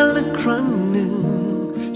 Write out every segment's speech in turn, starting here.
ร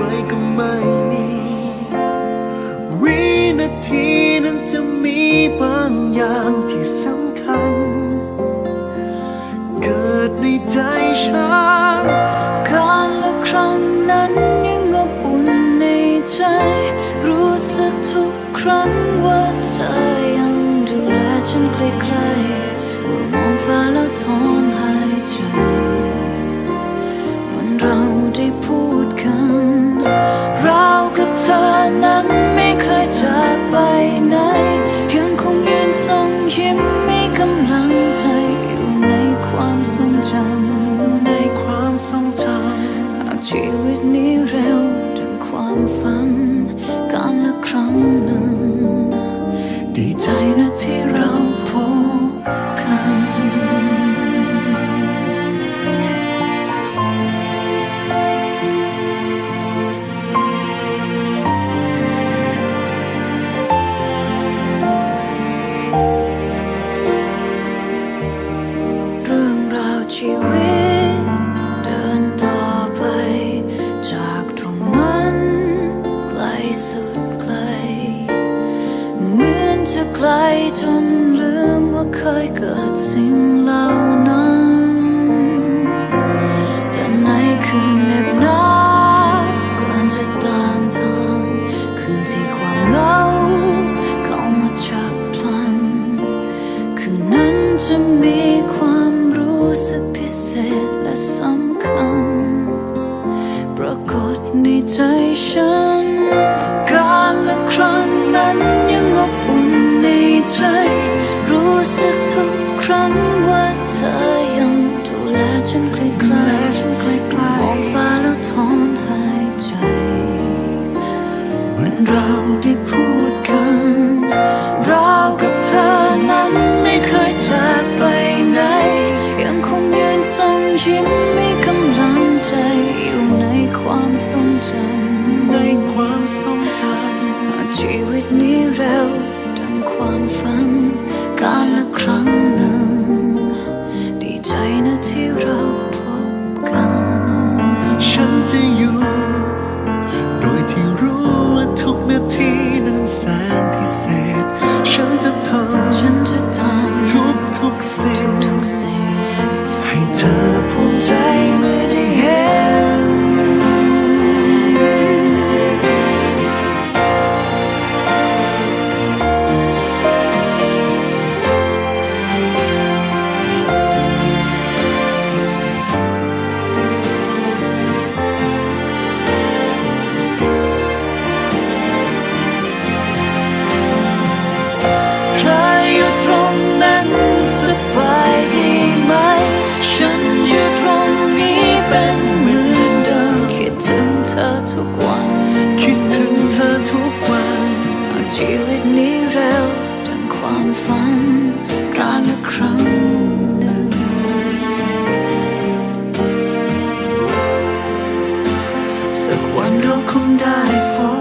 รก็ไม่มีวินาทีนั้นจะมีบางอย่างที่สำคัญ เกิดในใจฉันการละครั้งนั้นยังอบอุ่นในใจ รู้สึกทุกครั้งว่าเธอยังดูแลฉันใกล้ๆเมื่อมองฟ้าแล้วถอนหายใจเหมือนเรา ร ที่สุดไกล เหมือนจะไกลจนลืมว่าเคยเกิดสิ่งเหล่านั้น ในใจฉัน การละครั้งนั้นยังอบอุ่นในใจ รู้สึกทุกครั้งว่าเธอยังดูแลฉันใกล้ๆฉันใกล้มองฟ้าแล้วถอนหายใจ เหมือนเราได้พูด เร็วดังความฝันการละครั้หนึ่ง สักวันเราคงได้พบ